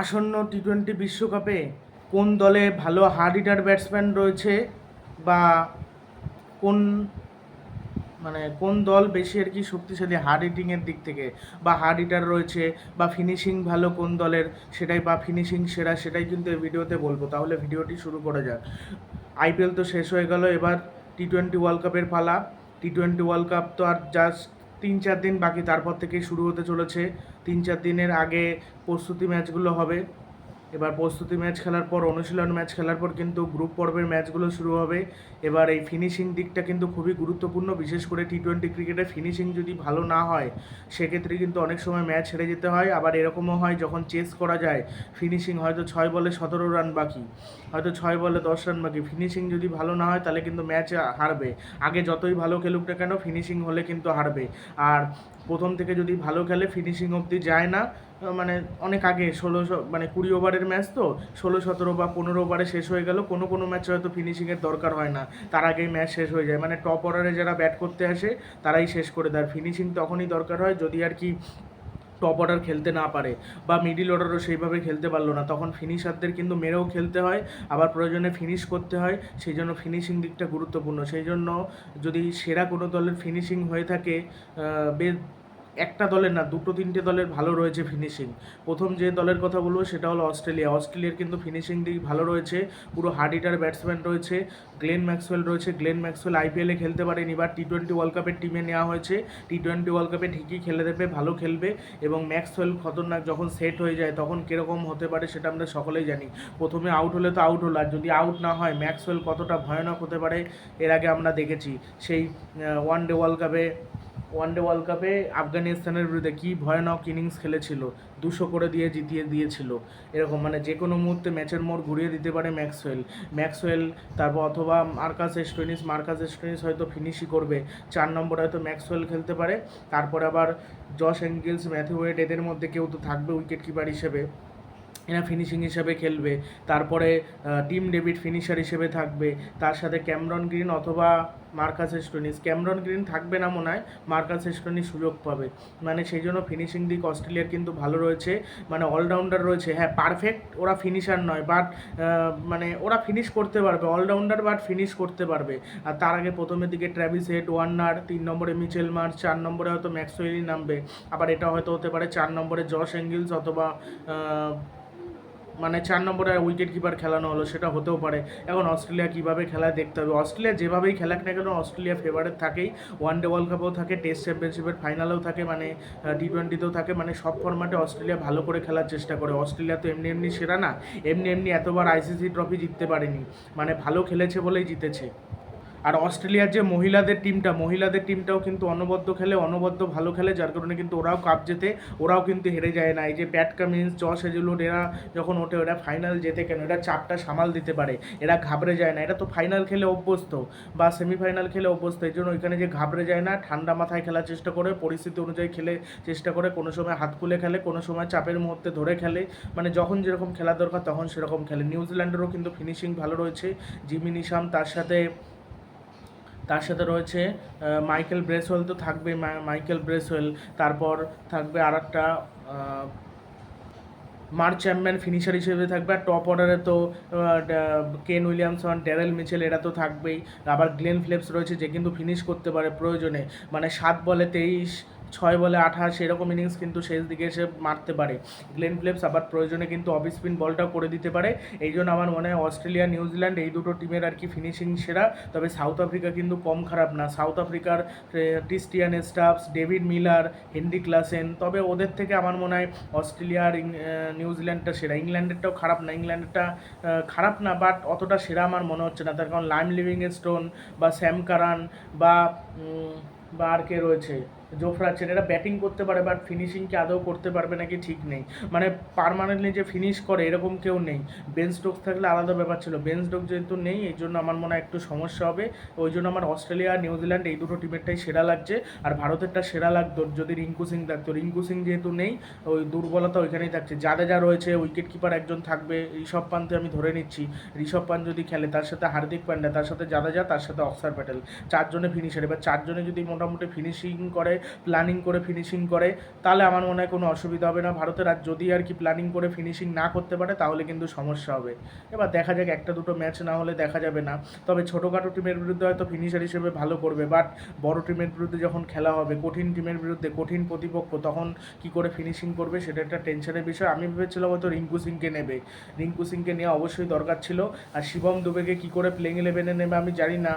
আসন্ন T twenty বিশ্বকাপে কোন দলে ভালো হার্ড হিটার ব্যাটসম্যান রয়েছে বা কোন মানে কোন দল বেশি আর কি শক্তিশালী হার্ড হিটিংয়ের দিক থেকে? বা হার্ড হিটার রয়েছে বা ফিনিশিং ভালো কোন দলের, সেটাই বা ফিনিশিং সেরা, সেটাই কিন্তু এই ভিডিওতে বলব। তাহলে ভিডিওটি শুরু করা যাক। আইপিএল তো শেষ হয়ে গেল, এবার টি টোয়েন্টি ওয়ার্ল্ড কাপের পালা। টি টোয়েন্টি ওয়ার্ল্ড কাপ তো আর জাস্ট তিন চার দিন বাকি, তারপর থেকেই শুরু হতে চলেছে। তিন চার দিনের আগে প্রস্তুতি ম্যাচগুলো হবে। এবার প্রস্তুতি ম্যাচ খেলার পর, অনুশীলন ম্যাচ খেলার পর কিন্তু গ্রুপ পর্বের ম্যাচগুলো শুরু হবে। এবার এই ফিনিশিং দিকটা কিন্তু খুবই গুরুত্বপূর্ণ, বিশেষ করে টি টোয়েন্টি ক্রিকেটে ফিনিশিং যদি ভালো না হয়, সেক্ষেত্রে কিন্তু অনেক সময় ম্যাচ হেরে যেতে হয়। আবার এরকমও হয়, যখন চেস করা যায় ফিনিশিং হয়তো ছয় বলে সতেরো রান বাকি, হয়তো ছয় বলে দশ রান বাকি। ফিনিশিং যদি ভালো না হয়, তাহলে কিন্তু ম্যাচ হারবে। আগে যতই ভালো খেলুক না কেন ফিনিশিং হলে কিন্তু হারবে। আর প্রথম থেকে যদি ভালো খেলে ফিনিশিং অবধি যায় না মানে অনেক আগে ষোলোশো মানে কুড়ি ওভারের ম্যাচ তো, ষোলো, সতেরো বা পনেরো ওভারে শেষ হয়ে গেল, কোনো কোনো ম্যাচে হয়তো ফিনিশিংয়ের দরকার হয় না। তার আগেই ম্যাচ শেষ হয়ে যায়। মানে টপ অর্ডারে যারা ব্যাট করতে আসে, তারাই শেষ করে দেয়। ফিনিশিং তখনই দরকার হয় যদি আর কি টপ অর্ডার খেলতে না পারে বা মিডিল অর্ডারও সেইভাবে খেলতে পারল না। তখন ফিনিশারদের কিন্তু মেরেও খেলতে হয়, আবার প্রয়োজনে ফিনিশ করতে হয়। সেই জন্য ফিনিশিং দিকটা গুরুত্বপূর্ণ। সেই জন্য যদি সেরা কোনো দলের ফিনিশিং হয়ে থাকে বেশ একটা দলের না, দুটো তিনটে দলের ভালো রয়েছে ফিনিশিং প্রথম যে দলের কথা বলব সেটা হলো অস্ট্রেলিয়া। অস্ট্রেলিয়ার কিন্তু ফিনিশিং দিক ভালো রয়েছে, পুরো হার্ড হিটার ব্যাটসম্যান রয়েছে গ্লেন ম্যাক্সওয়েল রয়েছে। গ্লেন ম্যাক্সওয়েল আইপিএলে খেলতে পারেনি এবার টি টোয়েন্টি ওয়ার্ল্ড কাপের টিমে নেওয়া হয়েছে। টি টোয়েন্টি ওয়ার্ল্ড কাপে ঠিকই খেলে দেবে, ভালো খেলবে এবং ম্যাক্সওয়েল খতরনাক যখন সেট হয়ে যায় তখন কীরকম হতে পারে সেটা আমরা সকলেই জানি। প্রথমে আউট হলে তো আউট হলো, আর যদি আউট না হয় ম্যাক্সওয়েল কতটা ভয়ানক হতে পারে, এর আগে আমরা দেখেছি। সেই ওয়ান ডে ওয়ার্ল্ড কাপে ওয়ান ডে ওয়ার্ল্ড কাপে আফগানিস্তানের বিরুদ্ধে কী ভয়ানক ইনিংস খেলেছিল? দুশো করে দিয়ে জিতিয়ে দিয়েছিল। এরকম মানে যে কোনো মুহূর্তে ম্যাচের মোড় ঘুরিয়ে দিতে পারে ম্যাক্সওয়েল। ম্যাক্সওয়েল, তারপর অথবা মার্কাস এস্টোনিস মার্কাস এস্টোনিস হয়তো ফিনিশই করবে। চার নম্বরে হয়তো ম্যাক্সওয়েল খেলতে পারে। তারপর আবার জশ অ্যাঙ্গেলস ম্যাথিউ ওয়েড এদের মধ্যে কেউ তো থাকবে উইকেট কিপার হিসেবে। এরা ফিনিশিং হিসেবে খেলবে। তারপরে টিম ডেভিড ফিনিশার হিসেবে থাকবে। তার সাথে ক্যামরন গ্রিন অথবা মার্কাস এস্টোনিস ক্যামরন গ্রিন থাকবে না মনে হয়, মার্কাস এস্টোনিস সুযোগ পাবে। মানে সেই জন্য ফিনিশিং দিক অস্ট্রেলিয়ার কিন্তু ভালো রয়েছে। মানে অলরাউন্ডার রয়েছে। হ্যাঁ পারফেক্ট ওরা ফিনিশার নয় বাট মানে ওরা ফিনিশ করতে পারবে। অলরাউন্ডার বাট ফিনিশ করতে পারবে। আর তার আগে প্রথমের দিকে ট্র্যাভিস হেড ওয়ার্নার তিন নম্বরে মিচেল মার্চ চার নম্বরে হয়তো ম্যাক্সওয়েলই নামবে। আবার এটা হয়তো হতে পারে চার নম্বরে জশ অ্যাঙ্গেলস অথবা মানে চার নম্বরে উইকেট কিপার খেলানো হলো, সেটা হতেও পারে। এখন অস্ট্রেলিয়া কীভাবে খেলায় দেখতে হবে? অস্ট্রেলিয়া যেভাবেই খেলাক না কেন, অস্ট্রেলিয়া ফেভারেট থাকেই। ওয়ান ডে ওয়ার্ল্ড কাপেও থাকে টেস্ট চ্যাম্পিয়নশিপের ফাইনালেও থাকে মানে টি টোয়েন্টিতেও থাকে মানে সব ফর্মাটে অস্ট্রেলিয়া ভালো করে খেলার চেষ্টা করে। অস্ট্রেলিয়া তো এমনি এমনি সেরা না, এমনি এমনি এতবার আইসিসি ট্রফি জিততে পারেনি। মানে ভালো খেলেছে বলেই জিতেছে। আর অস্ট্রেলিয়ার যে মহিলাদের টিমটা, মহিলাদের টিমটাও কিন্তু অনবদ্য খেলে, অনবদ্য ভালো খেলে, যার কারণে কিন্তু ওরাও কাপ জেতে, ওরাও কিন্তু হেরে যায় না। এই যে প্যাট কামিন্স জস হেজুলুড এরা যখন ওঠে, ওরা ফাইনাল জেতে কেন? এরা চাপটা সামাল দিতে পারে, এরা ঘাবড়ে যায় না। এরা তো ফাইনাল খেলে অভ্যস্ত বা সেমিফাইনাল খেলে অভ্যস্ত, এই জন্য ওইখানে যে ঘাবড়ে যায় না, ঠান্ডা মাথায় খেলার চেষ্টা করে, পরিস্থিতি অনুযায়ী খেলে চেষ্টা করে, কোনো সময় হাত খুলে খেলে, কোনো সময় চাপের মুহূর্তে ধরে খেলে। মানে যখন যেরকম খেলা দরকার, তখন সেরকম খেলে। নিউজিল্যান্ডেরও কিন্তু ফিনিশিং ভালো রয়েছে। জিমি নিশাম তার সাথে তার সাথে রয়েছে মাইকেল ব্রেসওয়েল তো থাকবে মাইকেল ব্রেসওয়েল তারপর থাকবে আর একটা মার্চ চ্যাম্পিয়ন ফিনিশার হিসেবে থাকবে, আর টপ অর্ডারে তো কেন উইলিয়ামসন ড্যারেল মিচেল এরা তো থাকবেই। আবার গ্লেন ফিলিপস রয়েছে, যে কিন্তু ফিনিশ করতে পারে প্রয়োজনে। মানে সাত বলে তেইশ ছয় বলে আঠাশ, এরকম ইনিংস কিন্তু শেষ দিকে এসে মারতে পারে। গ্লেন ফিলিপস আবার প্রয়োজনে কিন্তু অফ স্পিন বলটাও করে দিতে পারে। এই জন্য আমার মনে হয় অস্ট্রেলিয়া নিউজিল্যান্ড এই দুটো টিমের আর কি ফিনিশিং সেরা। তবে সাউথ আফ্রিকা কিন্তু কম খারাপ না। সাউথ আফ্রিকার Tristan Stubbs David Miller Heinrich Klaasen তবে ওদের থেকে আমার মনে হয় অস্ট্রেলিয়া আর নিউজিল্যান্ডটা সেরা। ইংল্যান্ডেরটাও খারাপ না। ইংল্যান্ডেরটা খারাপ না বাট অতটা সেরা আমার মনে হচ্ছে না। তার কারণ লাইম লিভিং স্টোন বা স্যাম কারান বা বা আর কে রয়েছে? জোফরা আছেন এরা ব্যাটিং করতে পারে বাট ফিনিশিংকে আদৌ করতে পারবে নাকি ঠিক নেই। মানে পারমানেন্টলি যে ফিনিশ করে, এরকম কেউ নেই। বেঞ্চ স্টোকস থাকলে আলাদা ব্যাপার ছিল। বেন স্টোক যেহেতু নেই, এই জন্য আমার মনে হয় একটু সমস্যা হবে। ওই জন্য আমার অস্ট্রেলিয়া নিউজিল্যান্ড এই দুটো টিমেরটাই সেরা লাগছে। আর ভারতেরটা সেরা লাগতো যদি রিঙ্কু সিং থাকতো। রিঙ্কু সিং যেহেতু নেই, ওই দুর্বলতা ওইখানেই থাকছে। জাদেজা রয়েছে উইকেট কিপার একজন থাকবে, ঋষভ পান্তে আমি ধরে নিচ্ছি। ঋষভ পান্ত যদি খেলে, তার সাথে হার্দিক পান্ডা, তার সাথে জাদেজা তার সাথে অক্সার প্যাটেল। চারজনে ফিনিশার এবার চারজনে যদি মোটামুটি ফিনিশিং করে প্ল্যানিং করে ফিনিশিং করে, তাহলে আমার মনে হয় কোনো অসুবিধা হবে না। ভারতের আর যদি আর কি প্ল্যানিং করে ফিনিশিং না করতে পারে, তাহলে কিন্তু সমস্যা হবে। এবার দেখা যাক, একটা দুটো ম্যাচ না হলে দেখা যাবে না। তবে ছোটোখাটো টিমের বিরুদ্ধে হয়তো ফিনিশার হিসেবে ভালো করবে বাট বড় টিমের বিরুদ্ধে যখন খেলা হবে, কঠিন টিমের বিরুদ্ধে কঠিন প্রতিপক্ষ তখন কি করে ফিনিশিং করবে, সেটা একটা টেনশনের বিষয়। আমি ভেবেছিলাম হয়তো রিঙ্কু সিংকে নেবে। রিঙ্কু সিংকে নেওয়া অবশ্যই দরকার ছিল। আর শিবম দুবেকে কী করে প্লেইং ইলেভেনে নেবে, আমি জানি না।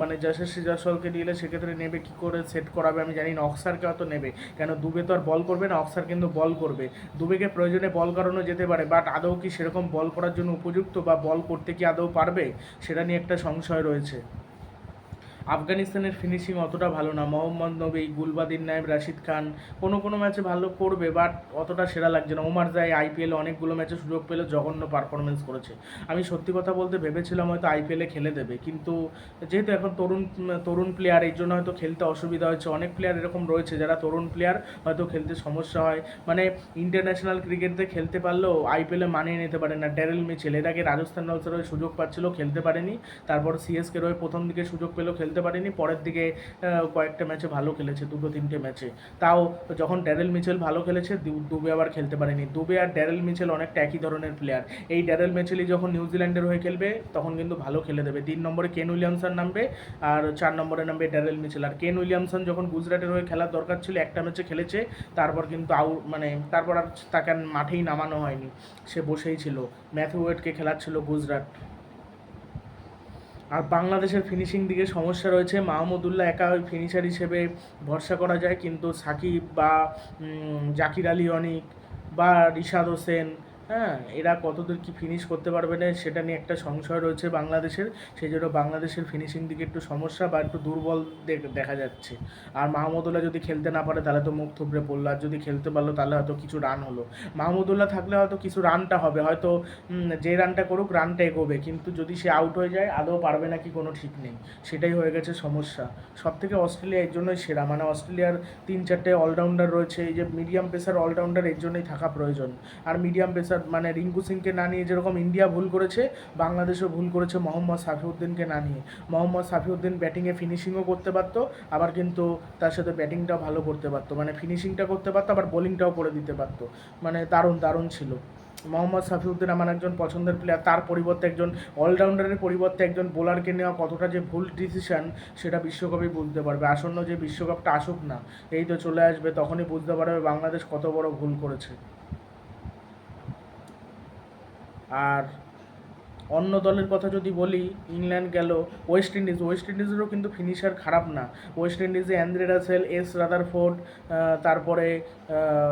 মানে যশস্বী জয়সলকে নিলে সেক্ষেত্রে নেবে, কী করে সেট করাবে, আমি জানি না অক্সারকে অত নেবে। কেন, দুবে তো আর বল করবে না অক্সার কিন্তু বল করবে। দুবেকে প্রয়োজনে বল করানো যেতে পারে বাট আদৌ কি সেরকম বল করার জন্য উপযুক্ত বা বল করতে কি আদৌ পারবে? সেটা নিয়ে একটা সংশয় রয়েছে। আফগানিস্তানের ফিনিশিং অতটা ভালো না। মোহাম্মদ নবী, গুলবাদিন নায়েব, রাশিদ খান, কোনো কোনো ম্যাচে ভালো করবে বাট অতটা সেরা লাগছে না। ওমার জাই আইপিএলে অনেকগুলো ম্যাচে সুযোগ পেলে জঘন্য পারফরমেন্স করেছে। আমি সত্যি কথা বলতে ভেবেছিলাম হয়তো আইপিএলে খেলে দেবে, কিন্তু যেহেতু এখন তরুণ তরুণ প্লেয়ার এই জন্য হয়তো খেলতে অসুবিধা হয়েছে। অনেক প্লেয়ার এরকম রয়েছে, যারা তরুণ প্লেয়ার হয়তো খেলতে সমস্যা হয়। মানে ইন্টারন্যাশনাল ক্রিকেটে খেলতে পারলেও আইপিএলে মানিয়ে নিতে পারে না। ড্যারেল মিচেল, এর আগে রাজস্থান রয়্যালসের হয়ে সুযোগ পাচ্ছিল, খেলতে পারেনি। তারপর সিএসকে রয়ে প্রথম দিকে সুযোগ পেলেও খেলতে পারেনি। পরের দিকে কয়েকটা ম্যাচে ভালো খেলেছে, দুটো তিনটে ম্যাচে। তাও যখন ড্যারেল মিচেল ভালো খেলেছে দুবে আবার খেলতে পারেনি। দুবে আর ড্যারেল মিচেল অনেকটা একই ধরনের প্লেয়ার এই ড্যারেল মিচেলই যখন নিউজিল্যান্ডের হয়ে খেলবে, তখন কিন্তু ভালো খেলে দেবে। তিন নম্বরে কেন উইলিয়ামসন নামবে, আর চার নম্বরে নামবে ড্যারেল মিচেল। আর কেন উইলিয়ামসন যখন গুজরাটের হয়ে খেলার দরকার ছিল, একটা ম্যাচে খেলেছে, তারপর কিন্তু আউ মানে তারপর আর তাকে মাঠেই নামানো হয়নি। সে বসেই ছিল। ম্যাথিউ ওয়েটকে খেলাচ্ছিল গুজরাট। আর বাংলাদেশের ফিনিশিং দিকে সমস্যা রয়েছে। মাহমুদুল্লাহ একা ওই ফিনিশার হিসেবে ভরসা করা যায়, কিন্তু সাকিব বা জাকির আলী অনিক বা রিশাদ হোসেন হ্যাঁ এরা কতদূর কি ফিনিশ করতে পারবে না, সেটা নিয়ে একটা সংশয় রয়েছে বাংলাদেশের। সেই জন্য বাংলাদেশের ফিনিশিং দিকে একটু সমস্যা বা একটু দুর্বল দেখা যাচ্ছে। আর মাহমুদুল্লাহ যদি খেলতে না পারে, তাহলে তো মুখ থুবড়ে পড়ল। আর যদি খেলতে পারল, তাহলে হয়তো কিছু রান হলো। মাহমুদুল্লাহ থাকলে হয়তো কিছু রানটা হবে। হয়তো যে রানটা করুক রানটা এগোবে। কিন্তু যদি সে আউট হয়ে যায়, আদৌ পারবে নাকি কোনো ঠিক নেই। সেটাই হয়ে গেছে সমস্যা। সব থেকে অস্ট্রেলিয়া এর জন্যই সেরা। মানে অস্ট্রেলিয়ার তিন চারটে অলরাউন্ডার রয়েছে। এই যে মিডিয়াম পেসার অলরাউন্ডার এর জন্যই থাকা প্রয়োজন। আর মিডিয়াম পেসার মানে রিঙ্কু সিংকে না নিয়ে যেরকম ইন্ডিয়া ভুল করেছে, বাংলাদেশও ভুল করেছে মোহাম্মদ সাফিউদ্দিনকে না নিয়ে। মোহাম্মদ সাফিউদ্দিন ব্যাটিংয়ে ফিনিশিংও করতে পারতো, আবার কিন্তু তার সাথে ব্যাটিংটাও ভালো করতে পারতো। মানে ফিনিশিংটা করতে পারতো, আবার বোলিংটাও করে দিতে পারতো। মানে দারুণ দারুণ ছিল। মোহাম্মদ সাফিউদ্দিন আমার একজন পছন্দের প্লেয়ার তার পরিবর্তে একজন অলরাউন্ডারের পরিবর্তে একজন বোলারকে নেওয়া কতটা যে ভুল ডিসিশন সেটা বিশ্বকাপই বুঝতে পারবে। আসন্ন যে বিশ্বকাপটা আসুক না, এই তো চলে আসবে, তখনই বুঝতে পারবে বাংলাদেশ কত বড় ভুল করেছে। আর অন্য দলের কথা যদি বলি, ইংল্যান্ড গেল ওয়েস্ট ইন্ডিজ ওয়েস্ট ইন্ডিজেরও কিন্তু ফিনিশার খারাপ না। ওয়েস্ট ইন্ডিজে অ্যান্দ্রে রাসেল এস রাদার রাদারফোর্ড তারপরে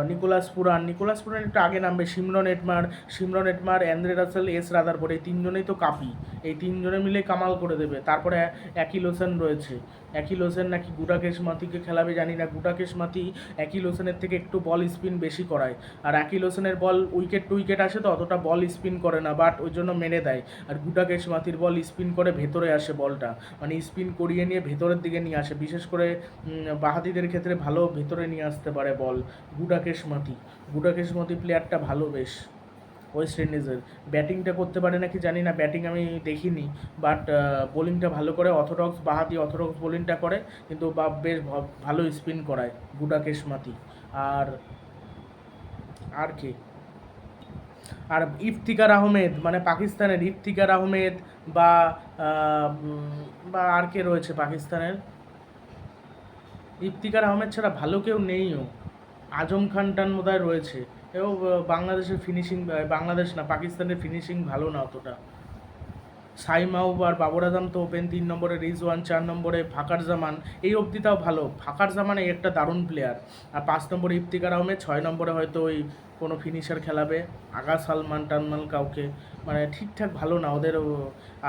নিকোলাস পুরান নিকোলাস পুরান একটু আগে নামবে Shimron Hetmyer Shimron Hetmyer Andre Russell S Rutherford এই তিনজনেই তো কাপি। এই তিনজনে মিলে কামাল করে দেবে। তারপরে একই লোসেন রয়েছে। একই লোসেন নাকি গুটাকেশ মাতিকে খেলাবে জানি না। গুটাকেশ মাতি একই লোসেনের থেকে একটু বল স্পিন বেশি করায়। আর একই লোসেনের বল উইকেট টু উইকেট আসে তো অতটা বল স্পিন করে না বাট ওই জন্য মেনে দেয়। আর গুটাকেশ মাতির বল স্পিন করে ভেতরে আসে বলটা। মানে স্পিন করিয়ে নিয়ে ভেতরের দিকে নিয়ে আসে। বিশেষ করে উম, বাহাতিদের ক্ষেত্রে ভালো ভেতরে নিয়ে আসতে পারে বল গুটাকেশ মাতি গুটাকেশ মাতি প্লেয়ারটা ভালো বেশ। ওয়েস্ট ইন্ডিজের। ব্যাটিংটা করতে পারে নাকি জানি না, ব্যাটিং আমি দেখিনি। বাট বোলিংটা ভালো করে অথরক্স বাহাতি অথরক্স বোলিংটা করে, কিন্তু বা বেশ ভালো স্পিন করায় গুডাকেশ মাতি আর আর কি? আর ইফতিকার আহমেদ মানে পাকিস্তানের ইফতিকার আহমেদ বা বা আর কে রয়েছে পাকিস্তানের? ইফতিকার আহমেদ ছাড়া ভালো কেউ নেইও। আজম খান টান বোধহয় রয়েছে। আহ, বাংলাদেশের ফিনিশিং বাংলাদেশ না পাকিস্তানের ফিনিশিং ভালো না অতটা। সাইমাউব আর বাবর আজম তো ওপেন তিন নম্বরে, রিজওয়ান চার নম্বরে ফাকার জামান এই অবধিটাও ভালো। ফাকার জামান এই একটা দারুণ প্লেয়ার আর পাঁচ নম্বরে ইফতিকার আহমেদ, ছয় নম্বরে হয়তো ওই কোনো ফিনিশার খেলাবে। আগা সালমান টানমাল কাউকে। মানে ঠিকঠাক ভালো না ওদের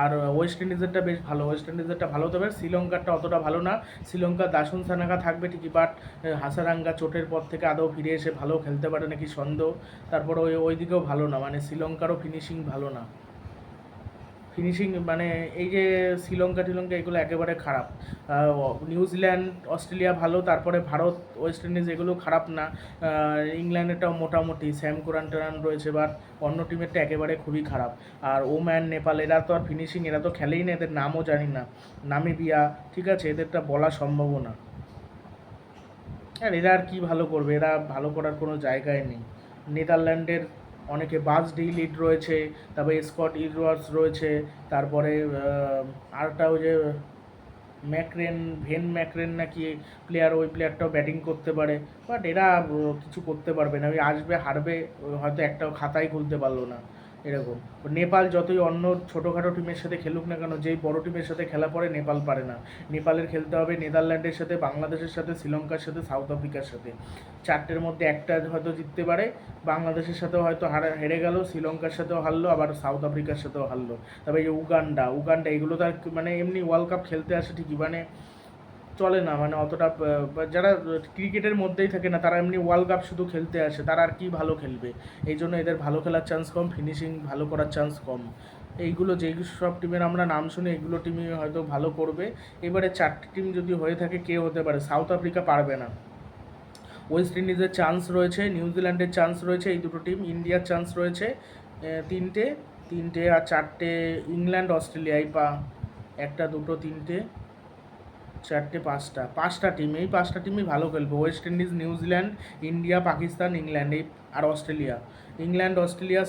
আর ওয়েস্ট ইন্ডিজেরটা বেশ ভালো। ওয়েস্ট ইন্ডিজেরটা ভালো, তবে শ্রীলঙ্কারটা অতটা ভালো না। শ্রীলঙ্কা দাসুন সানাকা থাকবে ঠিকই বাট হাসারাঙ্গা চোটের পর থেকে আদৌ ফিরে এসে ভালো খেলতে পারে নাকি সন্দেহ? তারপর ওই ওই দিকেও ভালো না। মানে শ্রীলঙ্কারও ফিনিশিং ভালো না। ফিনিশিং মানে এই যে শ্রীলঙ্কা টিলঙ্কা এগুলো একেবারে খারাপ। নিউজিল্যান্ড অস্ট্রেলিয়া ভালো, তারপরে ভারত ওয়েস্ট ইন্ডিজ এগুলো খারাপ না। ইংল্যান্ডেরটাও মোটামুটি স্যাম কোরান টেরান রয়েছে বাট অন্য টিমেরটা একেবারে খুবই খারাপ। আর ওম্যান নেপাল এরা তো আর ফিনিশিং এরা তো খেলেই না, এদের নামও জানি না। নামে নামিবিয়া ঠিক আছে, এদেরটা বলা সম্ভব না। আর এরা আর কী ভালো করবে? এরা ভালো করার কোনো জায়গায় নেই। নেদারল্যান্ডের অনেকে বাস ডি লিড রয়েছে, তারপরে স্কট ইডওয়ার্স রয়েছে, তারপরে আরটা ওই যে ম্যাক্রেন, ভেন ম্যাক্রেন নাকি প্লেয়ার ওই প্লেয়ারটাও ব্যাটিং করতে পারে। বাট এরা কিছু করতে পারবে না। ওই আসবে, হারবে, হয়তো একটাও খাতাই খুলতে পারল না। এরকম। নেপাল যতই অন্য ছোটোখাটো টিমের সাথে খেলুক না কেন, যেই বড় টিমের সাথে খেলা পড়ে নেপাল পারে না। নেপালের খেলতে হবে নেদারল্যান্ডের সাথে, বাংলাদেশের সাথে, শ্রীলঙ্কার সাথে, সাউথ আফ্রিকার সাথে। চারটের মধ্যে একটা হয়তো জিততে পারে, বাংলাদেশের সাথেও হয়তো হারা হেরে গেল, শ্রীলঙ্কার সাথেও হারলো, আবার সাউথ আফ্রিকার সাথেও হারলো। তবে এই উগান্ডা উগান্ডা এগুলো তো আর মানে এমনি ওয়ার্ল্ড কাপ খেলতে আসে ঠিকই। মানে চলে না মানে অতটা যারা ক্রিকেটের মধ্যেই থাকে না, তারা এমনি ওয়ার্ল্ড কাপ শুধু খেলতে আসে, তারা আর কি ভালো খেলবে? এই জন্য এদের ভালো খেলার চান্স কম ফিনিশিং ভালো করার চান্স কম। এইগুলো যেই সব টিমের আমরা নাম শুনি এগুলো টিমই হয়তো ভালো করবে। এবারে চারটি টিম যদি হয়ে থাকে, কে হতে পারে? সাউথ আফ্রিকা পারবে না। ওয়েস্ট ইন্ডিজের চান্স রয়েছে নিউজিল্যান্ডের চান্স রয়েছে, এই দুটো টিম ইন্ডিয়ার চান্স রয়েছে তিনটে তিনটে আর চারটে ইংল্যান্ড অস্ট্রেলিয়া এই পা, একটা, দুটো, তিনটে। চারটে পাঁচটা পাঁচটা টিম এই পাঁচটা টিমই ভালো খেলবে। West Indies New Zealand India Pakistan England এই আর Australia England Australia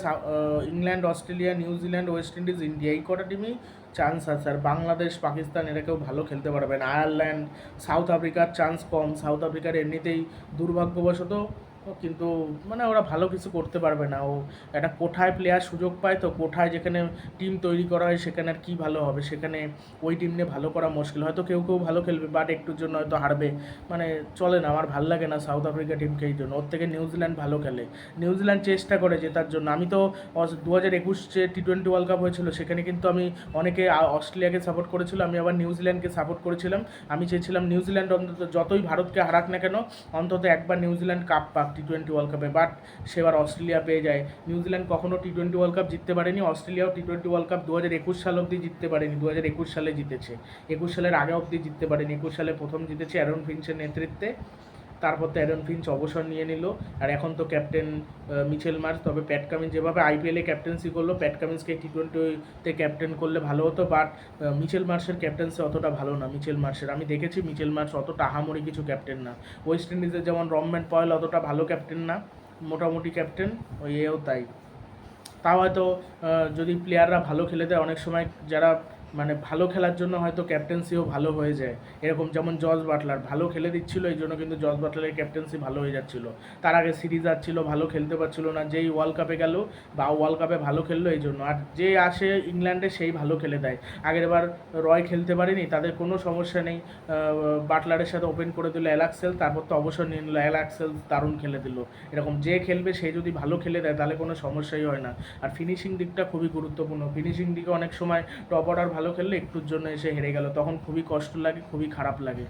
England Australia New Zealand West Indies India এই কটা টিমই চান্স আছে। আর বাংলাদেশ পাকিস্তান এরা কেউ ভালো খেলতে পারবেন আয়ারল্যান্ড সাউথ আফ্রিকার চান্স কম। সাউথ আফ্রিকার এমনিতেই দুর্ভাগ্যবশত কিন্তু মানে ওরা ভালো কিছু করতে পারবে না। ও একটা কোঠায় প্লেয়ার সুযোগ পায় তো কোঠায় যেখানে টিম তৈরি করা হয় সেখানে আর কী ভালো হবে? সেখানে ওই টিম নিয়ে ভালো করা মুশকিল। হয়তো কেউ কেউ ভালো খেলবে বাট একটুর জন্য হয়তো হারবে। মানে চলে না, আমার ভালো লাগে না সাউথ আফ্রিকা টিমকে এই জন্য। ওর থেকে নিউজিল্যান্ড ভালো খেলে। নিউজিল্যান্ড চেষ্টা করে জেতার জন্য। আমি তো দু হাজার একুশ যে টি টোয়েন্টি ওয়ার্ল্ড কাপ হয়েছিল, সেখানে কিন্তু আমি অনেকে অস্ট্রেলিয়াকে সাপোর্ট করেছিল, আমি আবার নিউজিল্যান্ডকে সাপোর্ট করেছিলাম। আমি চেয়েছিলাম নিউজিল্যান্ড অন্তত যতই ভারতকে হারাক না কেন, অন্তত একবার নিউজিল্যান্ড কাপ পাক। টি টোয়েন্টি ওয়ার্ল্ড কাপে বাট সেবার অস্ট্রেলিয়া পেয়ে যায়। নিউজিল্যান্ড কখনও টি টোয়েন্টি ওয়ার্ল্ড কাপ জিততে পারেনি, অস্ট্রেলিয়াও টি টোয়েন্টি ওয়ার্ল্ড কাপ দু হাজার একুশ সাল অবধি জিততে পারেনি দু হাজার একুশ সালে জিতেছে। একুশ সালের আগে অবধি জিততে পারেনি, একুশ সালে প্রথম জিতেছে অ্যারন ফিঞ্চের নেতৃত্বে। তারপর তো অ্যারন ফিঞ্চ অবসর নিয়ে নিল। আর এখন তো ক্যাপ্টেন মিচেল মার্চ তবে প্যাট কামিন্স যেভাবে আইপিএলে ক্যাপ্টেন্সি করল, প্যাট কামিন্সকে টি টোয়েন্টিতে ক্যাপ্টেন করলে ভালো হতো। বাট মিচেল মার্চের ক্যাপ্টেন্সি অতটা ভালো না, মিচেল মার্চের আমি দেখেছি মিচেল মার্চ অতটা আহামরি কিছু ক্যাপ্টেন না। ওয়েস্ট ইন্ডিজের যেমন রমম্যান পয়েল অতটা ভালো ক্যাপ্টেন না, মোটামুটি ক্যাপ্টেন ওই এও তাই। তাও হয়তো যদি প্লেয়াররা ভালো খেলে দেয়, অনেক সময় যারা মানে ভালো খেলার জন্য হয়তো ক্যাপ্টেন্সিও ভালো হয়ে যায়। এরকম যেমন জর্জ বাটলার, ভালো খেলে দিচ্ছিল, এই জন্য কিন্তু জর্জ বাটলারের ক্যাপ্টেন্সি ভালো হয়ে যাচ্ছিল। তার আগে সিরিজ আসছিল ভালো খেলতে পারছিল না, যেই ওয়ার্ল্ড কাপে গেল, বা ওয়ার্ল্ড কাপে ভালো খেললো এই জন্য। আর যে আসে ইংল্যান্ডে সেই ভালো খেলে দেয়। আগের বার রয় খেলতে পারেনি, তাদের কোনো সমস্যা নেই। বাটলারের সাথে ওপেন করে দিল অ্যালাক্সেল তারপর তো অবসর নিয়ে নিল অ্যালাক্সেল দারুণ খেলে দিল। এরকম যে খেলবে, সে যদি ভালো খেলে দেয়, তাহলে কোনো সমস্যাই হয় না। আর ফিনিশিং দিকটা খুবই গুরুত্বপূর্ণ। ফিনিশিং দিকে অনেক সময় টপ অর্ডার ভালো খেললে একটুর জন্য এসে হেরে গেল। তখন খুবই কষ্ট লাগে খুবই খারাপ লাগে।